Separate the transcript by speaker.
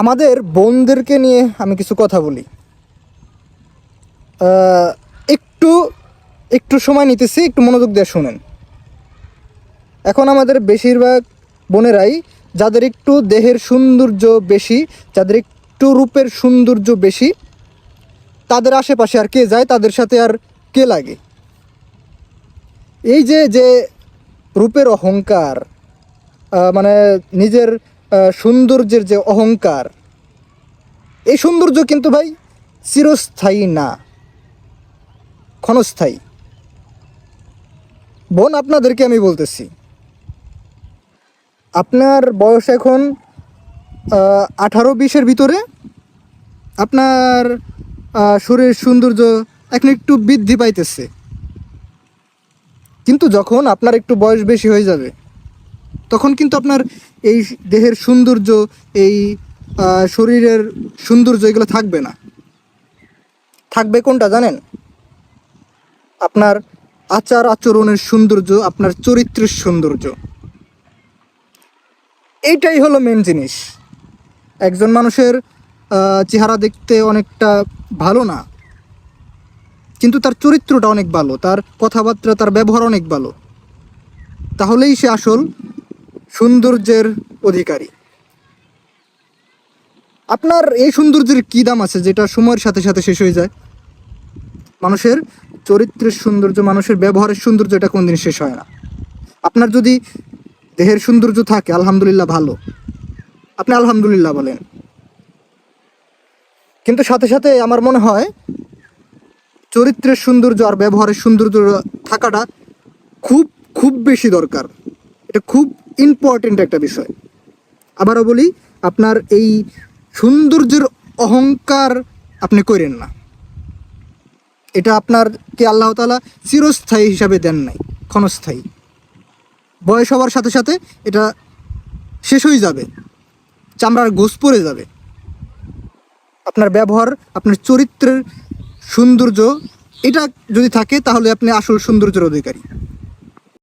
Speaker 1: আমাদের বোনদেরকে নিয়ে আমি কিছু কথা বলি। একটু একটু সময় নিতেছি, একটু মনোযোগ দিয়ে শুনেন। এখন আমাদের বেশিরভাগ বোনেরাই যাদের একটু দেহের সৌন্দর্য বেশি, যাদের একটু রূপের সৌন্দর্য বেশি, তাদের আশেপাশে আর কে যায়, তাদের সাথে আর কে লাগে? এই যে যে রূপের অহংকার মানে নিজের সৌন্দর্যের যে অহংকার এই সৌন্দর্য কিন্তু ভাই চিরস্থায়ী না ক্ষণস্থায়ী। বোন আপনাদেরকে আমি বলতেছি আপনার বয়স এখন আঠারো বিশের ভিতরে আপনার আহ, শরীরের সৌন্দর্য এখন একটু বৃদ্ধি পাইতেছে। কিন্তু যখন আপনার একটু বয়স বেশি হয়ে যাবে তখন কিন্তু আপনার এই দেহের সৌন্দর্য, এই শরীরের সৌন্দর্য এগুলো থাকবে না। থাকবে কোনটা জানেন? আপনার আচার আচরণের সৌন্দর্য, আপনার চরিত্রের সৌন্দর্য। এইটাই হলো মেন জিনিস। একজন মানুষের চেহারা দেখতে অনেকটা ভালো না। কিন্তু তার চরিত্রটা অনেক ভালো, তার কথাবার্তা, তার ব্যবহার অনেক ভালো। তাহলেই সে আসল সৌন্দর্যের অধিকারী। আপনার এই সৌন্দর্যের কী দাম আছে যেটা সময়ের সাথে সাথে শেষ হয়ে যায়? মানুষের চরিত্রের সৌন্দর্য, মানুষের ব্যবহারের সৌন্দর্য, এটা কোনদিন শেষ হয় না। আপনার যদি দেহের সৌন্দর্য থাকে, আলহামদুলিল্লাহ ভালো। আপনি আলহামদুলিল্লাহ বলেন। কিন্তু সাথে সাথে আমার মনে হয়, চরিত্রের সৌন্দর্য আর ব্যবহারের সৌন্দর্য থাকাটা খুব খুব বেশি দরকার। এটা খুব ইম্পর্টেন্ট একটা বিষয়। আবারও বলি, আপনার এই সৌন্দর্যের অহংকার আপনি করেন না। এটা আপনারকে আল্লাহ তালা চিরস্থায়ী হিসাবে দেন নাই, ক্ষণস্থায়ী। বয়স হওয়ার সাথে সাথে এটা শেষ হয়ে যাবে, চামড়ার গোস পড়ে যাবে। আপনার ব্যবহার, আপনার চরিত্রের সৌন্দর্য, এটা যদি থাকে তাহলে আপনি আসল সৌন্দর্যের অধিকারী।